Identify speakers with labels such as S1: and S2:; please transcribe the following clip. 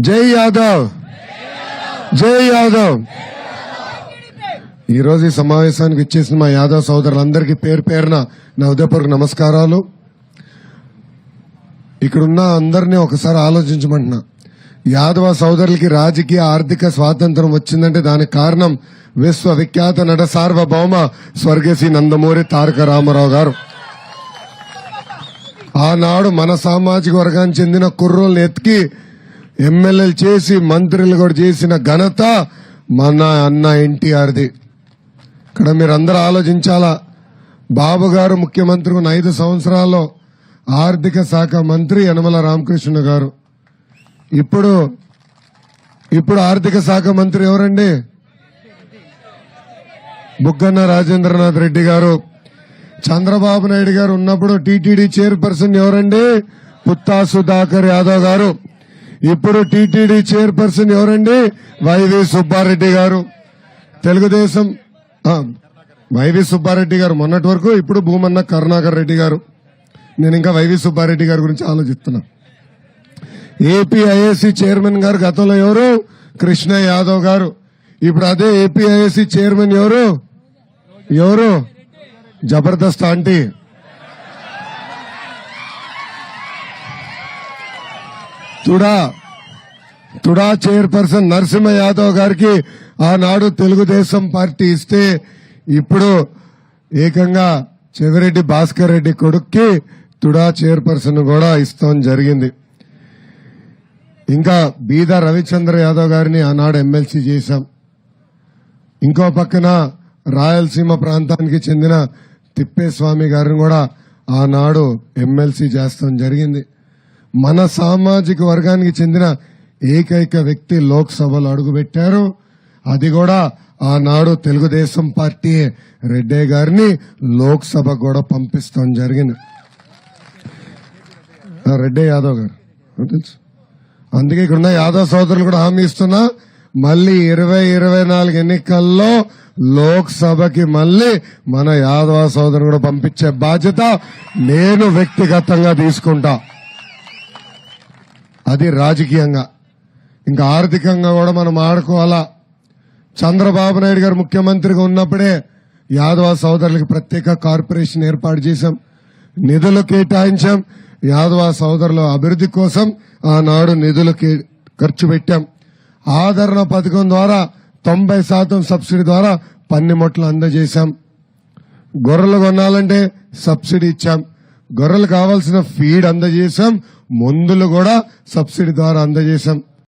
S1: జై యాదవ్. జై యాదవ్. ఈరోజు ఈ సమావేశానికి ఇచ్చేసిన మా యాదవ్ సోదరులందరికీ పేరు పేరున నా ఉదయపూర్వక నమస్కారాలు. ఇక్కడున్న అందరినీ ఒకసారి ఆలోచించమంటున్నా. యాదవ సోదరులకి రాజకీయ ఆర్థిక స్వాతంత్రం వచ్చిందంటే దానికి కారణం విశ్వవిఖ్యాత నట సార్వభౌమ స్వర్గశ్రీ నందమూరి తారక రామారావు గారు. ఆనాడు మన సామాజిక వర్గానికి చెందిన కుర్రోల్ని ఎత్తికి ఎమ్మెల్యేలు చేసి మంత్రులు కూడా చేసిన ఘనత మన అన్న ఎన్టీఆర్ది. ఇక్కడ మీరందరూ ఆలోచించాలా? బాబు గారు ముఖ్యమంత్రి ఉన్న ఐదు సంవత్సరాల్లో ఆర్థిక శాఖ మంత్రి యనమల రామకృష్ణ గారు. ఇప్పుడు ఇప్పుడు ఆర్థిక శాఖ మంత్రి ఎవరండి? బుగ్గన్న రాజేంద్రనాథ్ రెడ్డి గారు. చంద్రబాబు నాయుడు గారు ఉన్నప్పుడు టీటీడీ చైర్పర్సన్ ఎవరండి? పుత్తా సుధాకర్ యాదవ్ గారు. ఇప్పుడు టీటీడీ చైర్పర్సన్ ఎవరండి? వైవి సుబ్బారెడ్డి గారు. తెలుగుదేశం వైవి సుబ్బారెడ్డి గారు మొన్నటి వరకు ఇప్పుడు భూమన్న కరుణాకర్ రెడ్డి గారు. నేను ఇంకా వైవి సుబ్బారెడ్డి గారి గురించి ఆలోచిస్తున్నా. ఏపీఐఏసీ చైర్మన్ గారు గతంలో ఎవరు? కృష్ణ యాదవ్ గారు. ఇప్పుడు అదే ఏపీఐఏసీ చైర్మన్ ఎవరు? ఎవరు? Jabardasth aunty. TUDA TUDA chairperson Narasimha Yadav గారికి ఆనాడు తెలుగుదేశం పార్టీ ఇస్తే ఇప్పుడు ఏకంగా చెవిరెడ్డి భాస్కర్ రెడ్డి కొడుక్కి తుడా చైర్పర్సన్ కూడా ఇస్తాం జరిగింది. ఇంకా బీద రవిచంద్ర యాదవ్ గారిని ఆనాడు ఎమ్మెల్సీ చేశాం. ఇంకో పక్కన రాయలసీమ ప్రాంతానికి చెందిన తిప్పేస్వామి గారిని కూడా ఆనాడు ఎమ్మెల్సీ చేస్తాం జరిగింది. మన సామాజిక వర్గానికి చెందిన ఏకైక వ్యక్తి లోక్సభలో అడుగుపెట్టారు. అది కూడా ఆనాడు తెలుగుదేశం పార్టీ రెడ్డే గారిని లోక్సభ కూడా పంపిస్తాం జరిగింది. ఆ, రెడ్డే యాదవ్ గారు. తెలుసు అందుకే ఇక్కడున్న యాదవ్ సోదరులు కూడా హామీ ఇస్తున్నా మళ్ళీ ఇరవై ఇరవై నాలుగు ఎన్నికల్లో లోక్సభకి మళ్ళీ మన యాదవ సోదరుని కూడా పంపించే బాధ్యత నేను వ్యక్తిగతంగా తీసుకుంటా. అది రాజకీయంగా. ఇంకా ఆర్థికంగా కూడా మనం ఆడుకోవాలా. చంద్రబాబు నాయుడు గారు ముఖ్యమంత్రిగా ఉన్నప్పుడే యాదవ సోదరులకు ప్రత్యేక కార్పొరేషన్ ఏర్పాటు చేశాం. నిధులు కేటాయించాం. యాదవ సోదరుల అభివృద్ధి కోసం ఆనాడు నిధులు ఖర్చు పెట్టాం. ఆదరణ పథకం ద్వారా తొంభై శాతం సబ్సిడీ ద్వారా పన్నిమొట్లు అందజేశాం. గొర్రెలు కొనాలంటే సబ్సిడీ ఇచ్చాం. గొర్రెలు కావాల్సిన ఫీడ్ అందజేశాం. మందులు కూడా సబ్సిడీ ద్వారా అందజేశాం.